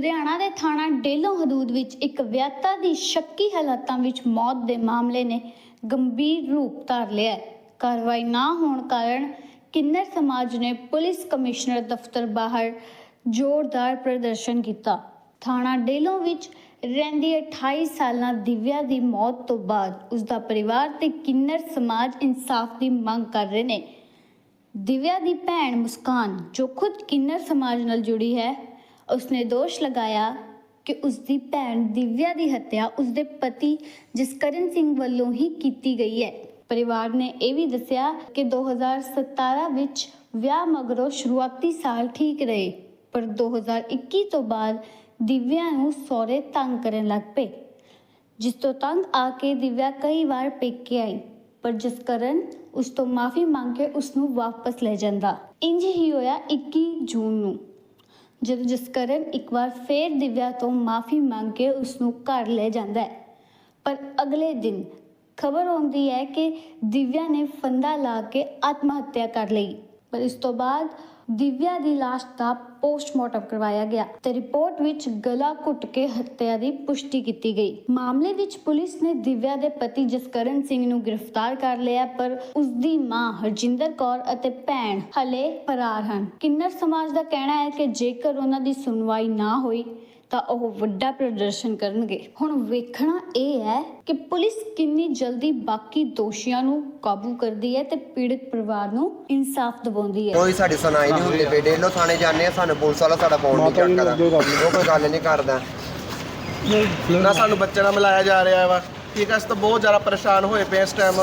ਲੁਧਿਆਣਾ ਦੇ ਥਾਣਾ ਡੇਲੋਂ ਹਦੂਦ ਵਿੱਚ ਇੱਕ ਵਿਅਕਤੀ ਦੀ ਸ਼ੱਕੀ ਹਾਲਾਤਾਂ ਵਿੱਚ ਮੌਤ ਦੇ ਮਾਮਲੇ ਨੇ ਗੰਭੀਰ ਰੂਪ ਧਾਰ ਲਿਆ ਹੈ। ਕਾਰਵਾਈ ਨਾ ਹੋਣ ਕਾਰਨ ਕਿੰਨਰ ਸਮਾਜ ਨੇ ਪੁਲਿਸ ਕਮਿਸ਼ਨਰ ਦਫ਼ਤਰ ਬਾਹਰ ਜ਼ੋਰਦਾਰ ਪ੍ਰਦਰਸ਼ਨ ਕੀਤਾ। ਥਾਣਾ ਡੇਲੋਂ ਵਿੱਚ ਰਹਿੰਦੀ 28 ਸਾਲਾਂ ਦਿਵਿਆ ਦੀ ਮੌਤ ਤੋਂ ਬਾਅਦ ਉਸ ਦਾ ਪਰਿਵਾਰ ਤੇ ਕਿੰਨਰ ਸਮਾਜ ਇਨਸਾਫ ਦੀ ਮੰਗ ਕਰ ਰਹੇ ਨੇ। ਦਿਵਿਆ ਦੀ ਭੈਣ ਮੁਸਕਾਨ, ਜੋ ਖੁਦ ਕਿੰਨਰ ਸਮਾਜ ਨਾਲ ਜੁੜੀ ਹੈ ਉਸਨੇ ਦੋਸ਼ ਲਗਾਇਆ ਕਿ ਉਸਦੀ ਭੈਣ ਦਿਵਿਆ ਦੀ ਹੱਤਿਆ ਉਸਦੇ ਪਤੀ ਜਸਕਰਨ ਸਿੰਘ ਵੱਲੋਂ ਹੀ ਕੀਤੀ ਗਈ ਹੈ। ਪਰਿਵਾਰ ਨੇ ਇਹ ਵੀ ਦੱਸਿਆ ਕਿ 2017 ਵਿੱਚ ਵਿਆਹ ਮਗਰੋਂ ਸ਼ੁਰੂਆਤੀ ਸਾਲ ਠੀਕ ਰਹੇ, ਪਰ 2021 ਤੋਂ ਬਾਅਦ ਦਿਵਿਆ ਨੂੰ ਸਹੁਰੇ ਤੰਗ ਕਰਨ ਲੱਗ ਪਏ, ਜਿਸ ਤੋਂ ਤੰਗ ਆ ਕੇ ਦਿਵਿਆ ਕਈ ਵਾਰ ਪੇਕੇ ਆਈ, ਪਰ ਜਸਕਰਨ ਉਸ ਤੋਂ ਮਾਫੀ ਮੰਗ ਕੇ ਉਸ ਨੂੰ ਵਾਪਸ ਲੈ ਜਾਂਦਾ। ਇੰਜ ਹੀ ਹੋਇਆ 21 ਜੂਨ ਨੂੰ। ਜਦੋਂ ਜਸਕਰਨ ਇੱਕ ਵਾਰ ਫੇਰ ਦਿਵਿਆ ਤੋਂ ਮਾਫੀ ਮੰਗ ਕੇ ਉਸ ਨੂੰ ਘਰ ਲੈ ਜਾਂਦਾ ਹੈ। ਪਰ ਅਗਲੇ ਦਿਨ ਖਬਰ ਆਉਂਦੀ ਹੈ ਕਿ ਦਿਵਿਆ ਨੇ ਫੰਦਾ ਲਾ ਕੇ ਆਤਮ ਹੱਤਿਆ ਕਰ ਲਈ। ਪਰ ਇਸ ਤੋਂ ਬਾਅਦ ਦਿਵਿਆ ਦੀ ਲਾਸ਼ ਦਾ ਪੋਸਟਮਾਰਟਮ ਕਰਵਾਇਆ ਗਿਆ ਤੇ ਰਿਪੋਰਟ ਵਿੱਚ ਗਲਾ ਘੁੱਟ ਕੇ ਹੱਤਿਆ ਦੀ ਪੁਸ਼ਟੀ ਕੀਤੀ ਗਈ। ਮਾਮਲੇ ਵਿੱਚ ਪੁਲਿਸ ਨੇ ਦਿਵਿਆ ਦੇ ਪਤੀ ਜਸਕਰਨ ਸਿੰਘ ਨੂੰ ਗ੍ਰਿਫਤਾਰ ਕਰ ਲਿਆ, ਪਰ ਉਸ ਦੀ ਮਾਂ ਹਰਜਿੰਦਰ ਕੌਰ ਅਤੇ ਭੈਣ ਹਲੇ ਫਰਾਰ ਹਨ। ਕਿੰਨਰ ਸਮਾਜ ਦਾ ਕਹਿਣਾ ਹੈ ਕਿ ਜੇਕਰ ਉਹਨਾਂ ਦੀ ਸੁਣਵਾਈ ਨਾ ਹੋਈ ਤਾਂ ਉਹ ਵੱਡਾ ਪ੍ਰਦਰਸ਼ਨ ਕਰਨਗੇ। ਹੁਣ ਵੇਖਣਾ ਇਹ ਹੈ ਕਿ ਪੁਲਿਸ ਕਿੰਨੀ ਜਲਦੀ ਬਾਕੀ ਦੋਸ਼ੀਆਂ ਨੂੰ ਕਾਬੂ ਕਰਦੀ ਹੈ ਤੇ ਪੀੜਤ ਪਰਿਵਾਰ ਨੂੰ ਇਨਸਾਫ ਦਿਵਾਉਂਦੀ ਹੈ। ਕੋਈ ਸਾਡੀ ਸੁਣਾਈ ਨਹੀਂ ਹੁੰਦੀ ਪਈ। ਡੇਲੋ ਥਾਣੇ ਜਾਂਦੇ ਆ ਸਾਨੂੰ ਪੁਲਿਸ ਵਾਲਾ ਸਾਡਾ ਫੋਨ ਨਹੀਂ ਚੱਕਦਾ। ਉਹ ਕੋਈ ਗੱਲ ਨਹੀਂ ਕਰਦਾ। ਨਾ ਸਾਨੂੰ ਬੱਚੇ ਨਾਲ ਮਿਲਾਇਆ ਜਾ ਰਿਹਾ ਵਾ। ਠੀਕ ਹੈ ਅਸੀਂ ਤਾਂ ਬਹੁਤ ਜ਼ਿਆਦਾ ਪਰੇਸ਼ਾਨ ਹੋਏ ਪਏ ਇਸ ਟਾਈਮ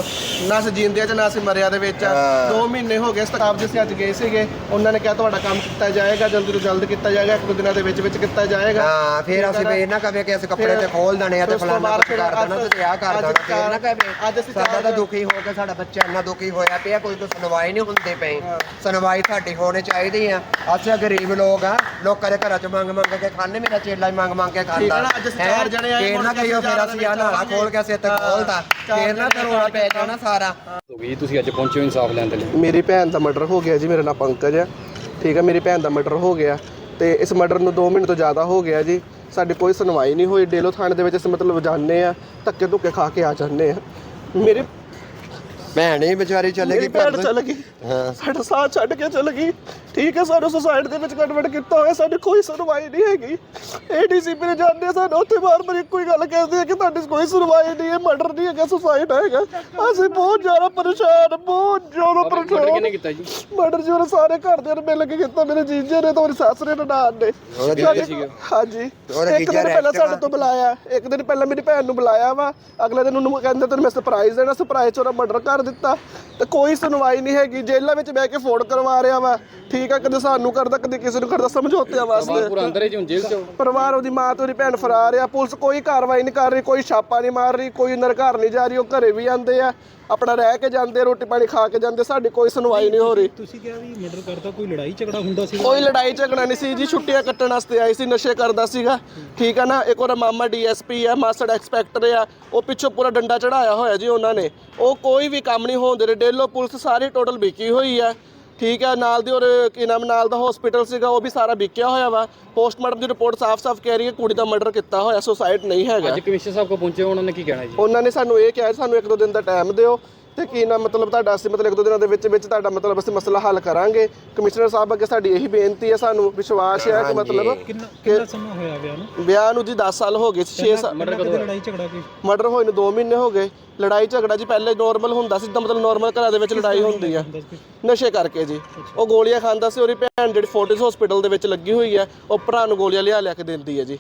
ਨਾ ਅਸੀਂ ਜਿੰਦੇ ਚ ਨਾ ਅਸੀਂ ਮਰਿਆ ਦੇ ਵਿੱਚ ਹਾਂ। 2 ਮਹੀਨੇ ਹੋ ਗਏ ਸਤਾਬ ਜਿਸ ਅੱਜ ਗਏ ਸੀਗੇ। ਉਹਨਾਂ ਨੇ ਕਿਹਾ ਤੁਹਾਡਾ ਕੰਮ ਕੀਤਾ ਜਾਏਗਾ ਜਲਦੀ ਤੋਂ ਜਲਦ ਕੀਤਾ ਜਾਏਗਾ ਇੱਕ ਦੋ ਦਿਨਾਂ ਦੇ ਵਿੱਚ ਵਿੱਚ ਕੀਤਾ ਜਾਏਗਾ। ਹਾਂ ਫਿਰ ਅਸੀਂ ਫੇਰ ਨਾ ਕਵੇ ਕਿ ਅਸੀਂ ਕੱਪੜੇ ਤੇ ਖੋਲ ਦੇਣੇ ਆ ਤੇ ਤੋਂ ਫਲਾਣਾ ਕੁਝ ਕਰ ਦੇਣਾ ਤੇ ਆ ਕਰ ਦੇਣਾ ਫੇਰ ਨਾ ਅੱਜ ਅਸੀਂ ਸਾਡਾ ਤਾਂ ਦੁਖੀ ਹੋ ਕੇ ਸਾਡਾ ਬੱਚਾ ਇੰਨਾ ਦੁਖੀ ਹੋਇਆ ਪਿਆ ਕੋਈ ਕੋਈ ਸੁਣਵਾਈ ਨਹੀਂ ਹੁੰਦੀ ਪਈ। ਸੁਣਵਾਈ ਸਾਡੀ ਹੋਣੀ ਚਾਹੀਦੀ ਆ। ਅਸੀਂ ਗਰੀਬ ਲੋਕ ਆ ਲੋਕਾਂ ਦੇ ਘਰਾਂ ਚ ਮੰਗ ਮੰਗ ਕੇ ਖਾਣੇ ਮੇਰਾ ਚੇਲਾ ਹੀ ਮੰਗ ਮੰਗ ਕੇ ਠੀਕ ਖਾਂਦਾ ਹੈ ਨਾ, ਅੱਜ ਅਸੀਂ? ਚਾਰ ਜਣੇ ਆਏ, ਨਾ ਕਹੀਓ ਫਿਰ ਅਸੀਂ ਆ ਨਾਲਾ ਖੋਲ ਕੇ ਅਸੀਂ ਇੱਥੇ ਹਾਂ, ਖੋਲਦਾ ਫੇਰ ਨਾ ਜਣੇ ਕਰੋਣਾ ਪੈ ਜਾਣਾ ਸਾਰਾ। ਹੋ ਗਈ ਤੁਸੀਂ ਅੱਜ ਪਹੁੰਚੇ ਹੋ ਇਨਸਾਫ ਲੈਣ ਦੇ ਲਈ? ਮੇਰੀ ਭੈਣ ਦਾ ਮਰਡਰ ਹੋ ਗਿਆ ਜੀ ਮੇਰਾ ਨਾਮ ਪੰਕਜ ਹੈ ਠੀਕ ਹੈ ਮੇਰੀ ਭੈਣ ਦਾ ਮਰਡਰ ਹੋ ਗਿਆ। ਤੇ ਇਸ ਮਰਡਰ ਨੂੰ 2 ਮਹੀਨੇ ਤੋਂ ਜ਼ਿਆਦਾ ਹੋ ਗਿਆ ਜੀ। ਸਾਡੀ ਕੋਈ ਸੁਣਵਾਈ ਨਹੀਂ ਹੋਈ। ਡੇਲੋ ਥਾਣੇ ਦੇ ਵਿੱਚ ਅਸੀਂ ਮਤਲਬ ਜਾਂਦੇ ਆ ਧੱਕੇ ਧੁੱਕੇ ਖਾ ਕੇ ਆ ਜਾਂਦੇ ਆ। ਮੇਰੇ ਭੈਣ ਹੀ ਵਿਚਾਰੀ ਚੱਲੇ ਮੇਰੀ ਗਈ ਭੈਣ ਚੱਲ ਗਈ। ਹਾਂ। ਸਾਡਾ ਸਾਥ ਛੱਡ ਕੇ ਚੱਲ ਗਈ। ਠੀਕ ਹੈ ਸਾਨੂੰ ਸੁਸਾਇਡ ਦੇ ਵਿੱਚ ਕਨਵਰਟ ਕੀਤਾ ਹੋਇਆ ਸਾਡੀ ਕੋਈ ਸੁਣਵਾਈ ਨਹੀਂ ਹੈਗੀ। ਏਡੀਸੀਪੀ ਨੇ ਜਾਂਦੇ ਸਾਨੂੰ ਉੱਥੇ ਬਾਰ ਬਾਰ ਇੱਕੋ ਹੀ ਗੱਲ ਕਹਿੰਦੇ ਆ ਕਿ ਤੁਹਾਡੀ ਕੋਈ ਸੁਣਵਾਈ ਨਹੀਂ ਹੈ ਮਰਡਰ ਨਹੀਂ ਹੈਗਾ ਸੁਸਾਇਡ ਹੈਗਾ। ਅਸੀਂ ਬਹੁਤ ਜ਼ਿਆਦਾ ਪਰੇਸ਼ਾਨ ਬਹੁਤ ਜ਼ਿਆਦਾ ਮਰਡਰ ਕਿਹਨੇ ਪਰੇਸ਼ਾਨ ਕੀਤਾ ਜੀ? ਮਰਡਰ ਜੀ ਉਹਨੇ ਸਾਰੇ ਘਰਦਿਆਂ ਨੇ ਮਿਲ ਕੇ ਕੀਤਾ ਮੇਰੇ ਜੀਜੇ ਨੇ ਤੇ ਮੇਰੀ ਸੱਸ ਨੇ ਨਨਾਣ ਨੇ। ਉਹਦਾ ਸਾਡੇ- ਸੀਗਾ? ਹਾਂਜੀ। ਉਹਦਾ ਇੱਕ ਜੀਜਾ ਦਿਨ ਪਹਿਲਾਂ arrest ਸਾਡੇ ਤੋਂ ਬੁਲਾਇਆ ਇੱਕ ਦਿਨ ਪਹਿਲਾਂ ਮੇਰੀ ਭੈਣ ਨੂੰ ਬੁਲਾਇਆ ਵਾ ਅਗਲੇ ਦਿਨ ਉਹਨੂੰ ਕਹਿੰਦੇ ਤੈਨੂੰ ਮੈਂ ਸਰਪ੍ਰਾਈਜ਼ ਦੇਣਾ ਸਰਪ੍ਰਾਈਜ਼ ਚ ਉਹਦਾ ਮਰਡਰ ਕਰ ਦਿੱਤਾ। ਤੇ ਕੋਈ ਸੁਣਵਾਈ ਨਹੀਂ ਹੈਗੀ ਜੇਲ੍ਹਾਂ ਵਿੱਚ ਬਹਿ ਕੇ ਫੋਨ ਕਰਵਾ ਰਿਹਾ ਵਾ ਠੀਕ ਆ ਕਦੇ ਸਾਨੂੰ ਕਰਦਾ ਕਦੇ ਕਿਸੇ ਨੂੰ ਕਰਦਾ ਸਮਝੌਤਿਆਂ ਪੂਰਾ ਵਾਸਤੇ। ਅੰਦਰ ਹੀ ਜੀ ਹੁਣ ਜੇਲ੍ਹ ਚ। ਪਰਿਵਾਰ ਉਹਦੀ ਮਾਂ ਤੇ ਉਹਦੀ ਭੈਣ ਫਰਾਰ ਆ ਪੁਲਿਸ ਕੋਈ ਕਾਰਵਾਈ ਨਹੀਂ ਕਰ ਰਹੀ ਕੋਈ ਛਾਪਾ ਨਹੀਂ ਮਾਰ ਰਹੀ ਕੋਈ ਅੰਦਰ ਘਰ ਨਹੀਂ ਜਾ ਰਹੀ ਉਹ ਘਰੇ ਵੀ ਆਉਂਦੇ ਆ ਆਪਣਾ ਰਹਿ ਕੇ ਜਾਂਦੇ ਰੋਟੀ ਪਾਣੀ ਖਾ ਕੇ ਜਾਂਦੇ ਸਾਡੀ ਕੋਈ ਸੁਣਵਾਈ ਨਹੀਂ ਹੋ ਰਹੀ। ਤੁਸੀਂ ਕਿਹਾ ਵੀ ਮਰਡਰ ਕਰਦਾ ਕੋਈ ਲੜਾਈ ਝਗੜਾ ਹੁੰਦਾ ਸੀ ਕੋਈ ਲੜਾਈ ਝਗੜਾ ਨਹੀਂ ਸੀ ਜੀ ਛੁੱਟੀਆਂ ਕੱਟਣ ਵਾਸਤੇ ਆਈ ਸੀ ਨਸ਼ੇ ਕਰਦਾ ਸੀਗਾ। ਠੀਕ ਆ ਨਾ ਇੱਕ ਉਹਦਾ ਮਾਮਾ ਡੀਐਸਪੀ ਆ ਮਾਸੜ ਐਕਸਪੈਕਟਰ ਆ ਉਹ ਪਿੱਛੋਂ ਪੂਰਾ ਡੰਡਾ ਚੜਾਇਆ ਹੋਇਆ ਜੀ ਉਹਨਾਂ ਨੇ। ਉਹ ਕੋਈ ਵੀ ਕੰਮ ਨਹੀਂ ਹੋਣ ਦੇ ਰਹੇ ਡੇਲੋ ਪੁਲਿਸ ਸਾਰੀ ਟੋਟਲ ਵਿਕੀ ਹੋਈ ਆ। ਠੀਕ ਆ ਨਾਲ ਦੀ ਔਰ ਕੀ ਨਾਮ ਨਾਲ ਦਾ ਹਸਪੀਟਲ ਸੀਗਾ ਉਹ ਵੀ ਸਾਰਾ ਵਿਕਿਆ ਹੋਇਆ ਵਾ। ਪੋਸਟਮਾਰਟਮ ਦੀ ਰਿਪੋਰਟ ਸਾਫ਼-ਸਾਫ਼ ਕਹਿ ਰਹੀ ਹੈ ਕੁੜੀ ਦਾ ਮਰਡਰ ਕੀਤਾ ਹੋਇਆ ਸੁਸਾਈਡ ਨਹੀਂ ਹੈਗਾ। ਅੱਜ ਕਮਿਸ਼ਨਰ ਸਾਹਿਬ ਕੋ ਪਹੁੰਚੇ ਹੋ, ਉਹਨਾਂ ਨੇ ਕੀ ਕਹਿਣਾ ਜੀ? ਉਹਨਾਂ ਨੇ ਸਾਨੂੰ ਇਹ ਕਿਹਾ ਸਾਨੂੰ ਇੱਕ ਦੋ ਦਿਨ ਦਾ ਟਾਈਮ ਦਿਓ। ਤੇ ਕੀ ਨਾ ਮਤਲਬ ਤੁਹਾਡਾ ਅਸੀਂ ਮਤਲਬ ਇੱਕ ਦੋ ਦਿਨਾਂ ਦੇ ਵਿੱਚ ਵਿੱਚ ਤੁਹਾਡਾ ਮਤਲਬ ਅਸੀਂ ਮਸਲਾ ਹੱਲ ਕਰਾਂਗੇ। ਕਮਿਸ਼ਨਰ ਸਾਹਿਬ ਅੱਗੇ ਸਾਡੀ ਇਹੀ ਬੇਨਤੀ ਹੈ ਸਾਨੂੰ ਵਿਸ਼ਵਾਸ ਹੈ ਕਿ ਮਤਲਬ ਕਿੰਨਾ ਕਿੰਨਾ ਸਮਾਂ ਹੋਇਆ ਵਿਆਹ ਨੂੰ? ਵਿਆਹ ਨੂੰ ਜੀ 10 ਸਾਲ ਹੋ ਗਏ 6 ਸਾਲ ਮਰਡਰ ਕਦੋਂ ਲੜਾਈ ਝਗੜਾ ਕੋਈ ਮਰਡਰ ਹੋਏ ਨੂੰ 2 ਮਹੀਨੇ ਹੋ ਗਏ। ਲੜਾਈ ਝਗੜਾ ਜੀ ਪਹਿਲੇ ਨਾਰਮਲ ਹੁੰਦਾ ਸੀ ਤਾਂ ਮਤਲਬ ਨਾਰਮਲ ਘਰਾਂ ਦੇ ਵਿੱਚ ਲੜਾਈ ਹੁੰਦੀ ਆ ਨਸ਼ੇ ਕਰਕੇ ਜੀ। ਉਹ ਗੋਲੀਆਂ ਖਾਂਦਾ ਸੀ ਉਹਦੀ ਭੈਣ ਜਿਹੜੀ ਫੋਰਟਿਸ ਹਸਪੀਟਲ ਦੇ ਵਿੱਚ ਲੱਗੀ ਹੋਈ ਹੈ ਉਹ ਭਰਾ ਨੂੰ ਗੋਲੀਆਂ ਲਿਆ ਲਿਆ ਕੇ ਦਿੰਦੀ ਹੈ ਜੀ।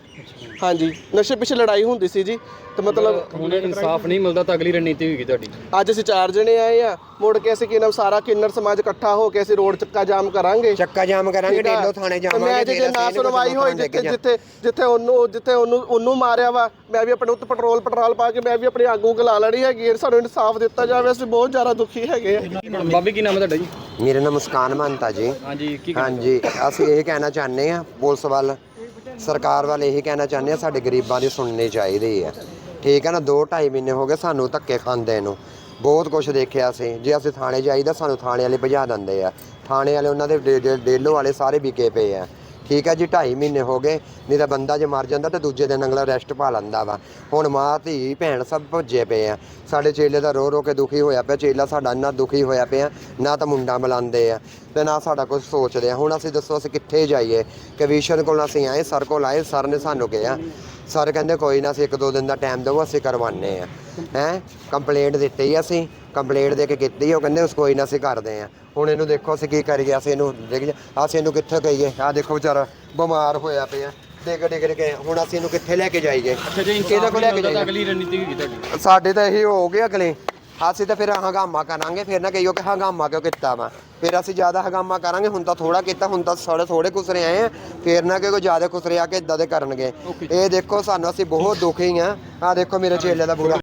ਹਾਂਜੀ। ਨਸ਼ੇ ਪਿੱਛੇ ਲੜਾਈ ਹੁੰਦੀ ਸੀ ਜੀ ਤੇ ਮਤਲਬ ਹੁਣ ਇਨਸਾਫ ਨਹੀਂ ਮਿਲਦਾ ਤਾਂ ਅਗਲੀ ਰਣਨੀਤੀ ਹੋਏਗੀ ਤੁਹਾਡੀ। ਅੱਜ ਅਸੀਂ ਚਾਰ ਜਣੇ ਆਏ ਆ ਮੁੜ ਕੇ ਅਸੀਂ ਕਿਨਮ ਸਾਰਾ ਕਿੰਨਰ ਸਮਾਜ ਇਕੱਠਾ ਹੋ ਕੇ ਅਸੀਂ ਰੋਡ ਚੱਕਾ ਜਾਮ ਕਰਾਂਗੇ। ਚੱਕਾ ਜਾਮ ਕਰਾਂਗੇ? ਡੇਲੋ ਥਾਣੇ ਜਾਵਾਂਗੇ ਮੈਂ ਜੇ ਨਾ ਸੁਣਵਾਈ ਹੋਈ ਜਿੱਥੇ ਜਿੱਥੇ ਜਿੱਥੇ ਉਹਨੂੰ ਜਿੱਥੇ ਉਹਨੂੰ ਉਹਨੂੰ ਮਾਰਿਆ ਵਾ ਮੈਂ ਵੀ ਆਪਣੇ ਉੱਤੇ ਪੈਟਰੋਲ ਪੈਟਰੋਲ ਪਾ ਕੇ ਮੈਂ ਵੀ ਆਪਣੀ ਆਗੂ ਗਲਾ ਲੈਣੀ ਹੈਗੀ। ਸਾਨੂੰ ਇਨਸਾਫ ਦਿੱਤਾ ਜਾਵੇ ਅਸੀਂ ਬਹੁਤ ਜ਼ਿਆਦਾ ਦੁਖੀ ਹੈਗੇ ਆ। ਬਾਬੀ ਕੀ ਨਾਮ ਹੈ ਤੁਹਾਡਾ ਜੀ? ਮੇਰੇ ਨਾਮ ਮੁਸਕਾਨ ਮੰਤਾ ਜੀ। ਹਾਂਜੀ ਕੀ ਹਾਂਜੀ ਅਸੀਂ ਇਹ ਕਹਿਣਾ ਚਾਹੁੰਦੇ ਆ ਪੁਲਿਸ ਵੱਲ ਸਰਕਾਰ ਵੱਲ ਇਹ ਕਹਿਣਾ ਚਾਹੁੰਦੇ ਆ ਸਾਡੇ ਗਰੀਬਾਂ ਦੀ ਸੁਣਨੀ ਚਾਹੀਦੀ ਹੈ। ਠੀਕ ਹੈ ਨਾ 2 2.5 ਮਹੀਨੇ ਹੋ ਗਏ ਸਾਨੂੰ ਧੱਕੇ ਖਾਂਦੇ ਨੂੰ। ਬਹੁਤ ਕੁਝ ਦੇਖਿਆ ਸੀ ਜੇ ਅਸੀਂ ਥਾਣੇ ਜਾਈਦਾ, ਸਾਨੂੰ ਥਾਣੇ ਵਾਲੇ ਭਜਾ ਦਿੰਦੇ ਆ। ਥਾਣੇ ਵਾਲੇ ਉਹਨਾਂ ਦੇ ਡੇ- ਡੇ- ਡੇਲੋ ਵਾਲੇ ਸਾਰੇ ਵਿਕੇ ਪਏ ਆ। ਠੀਕ ਹੈ ਜੀ 2.5 ਮਹੀਨੇ ਹੋ ਗਏ, ਨਹੀਂ ਤਾਂ ਬੰਦਾ ਜੇ ਮਰ ਜਾਂਦਾ ਤਾਂ ਦੂਜੇ ਦਿਨ ਅਗਲਾ ਰੈਸਟ ਪਾ ਲੈਂਦਾ ਵਾ। ਹੁਣ ਮਾਂ, ਧੀ, ਭੈਣ ਸਭ ਭੁੱਜੇ ਪਏ ਆ। ਸਾਡੇ ਚੇਲੇ ਦਾ ਰੋ ਰੋ ਕੇ ਦੁਖੀ ਹੋਇਆ ਪਿਆ, ਚੇਲਾ ਸਾਡਾ ਇੰਨਾ ਦੁਖੀ ਹੋਇਆ ਪਿਆ, ਨਾ ਤਾਂ ਮੁੰਡਾ ਮਿਲਾਉਂਦੇ ਆ ਤੇ ਨਾ ਸਾਡਾ ਕੁਝ ਸੋਚਦੇ ਆ। ਹੁਣ ਅਸੀਂ ਦੱਸੋ, ਅਸੀਂ ਕਿੱਥੇ ਜਾਈਏ? ਕਵੀਸ਼ਨ ਕੋਲ ਅਸੀਂ ਆਏ, ਸਰ ਕੋਲ ਆਏ, ਸਰ ਨੇ ਸਾਨੂੰ ਕਿਹਾ, ਸਰ ਕਹਿੰਦੇ ਕੋਈ ਨਾ, ਅਸੀਂ ਇੱਕ ਦੋ ਦਿਨ ਦਾ ਟਾਈਮ ਦਿਓ ਅਸੀਂ ਕਰਵਾਨੇ ਆ। ਹੈ? ਕੰਪਲੇਂਟ ਦਿੱਤੀ ਅਸੀਂ। ਕੰਪਲੇਂਟ ਦੇ ਕੇ ਕੀਤੀ ਉਹ ਕਹਿੰਦੇ ਉਸ ਕੋਈ ਨਾ ਅਸੀਂ ਕਰਦੇ ਆ। ਹੁਣ ਇਹਨੂੰ ਦੇਖੋ ਅਸੀਂ ਕੀ ਕਰੀਏ ਅਸੀਂ ਇਹਨੂੰ ਦੇਖ ਜਾ ਅਸੀਂ ਇਹਨੂੰ ਕਿੱਥੇ ਕਹੀਏ? ਆਹ ਦੇਖੋ ਵਿਚਾਰਾ ਬਿਮਾਰ ਹੋਇਆ ਪਿਆ। ਡਿੱਗ ਡਿੱਗ ਕੇ ਹੁਣ ਅਸੀਂ ਇਹਨੂੰ ਕਿੱਥੇ ਲੈ ਕੇ ਜਾਈਏ? ਅੱਛਾ ਜੇ ਕਿਹਦੇ ਕੋਲ ਲੈ ਕੇ ਜਾਈਏ। ਅਗਲੀ ਰਣਨੀਤੀ ਹੋਗੀ ਤੁਹਾਡੀ? ਸਾਡੇ ਤਾਂ ਇਹੀ ਹੋ ਗਏ ਅਗਲੇ। ਅਸੀਂ ਤਾਂ ਫਿਰ ਹੰਗਾਮਾ ਕਰਾਂਗੇ ਫਿਰ ਨਾ ਕਹੀਓ ਕਿ ਹੰਗਾਮਾ ਕਿਉਂ ਕੀਤਾ ਵਾ। ਫਿਰ ਅਸੀਂ ਜ਼ਿਆਦਾ ਹੰਗਾਮਾ ਕਰਾਂਗੇ ਹੁਣ ਤਾਂ ਥੋੜਾ ਕੀਤਾ ਹੁਣ ਤਾਂ ਸਾਡੇ ਥੋੜੇ ਕੁਸਰੇ ਆਏ ਆ। ਫਿਰ ਨਾ ਕਿ ਕੋਈ ਜ਼ਿਆਦਾ ਕੁਸਰੇ ਆ ਕੇ ਇਦਾਂ ਦੇ ਕਰਨਗੇ। ਇਹ ਦੇਖੋ ਸਾਨੂੰ ਅਸੀਂ ਬਹੁਤ ਦੁਖੀ ਆ। ਆ ਦੇਖੋ ਮੇਰੇ ਚੇਲੇ ਦਾ ਬੁਰਾ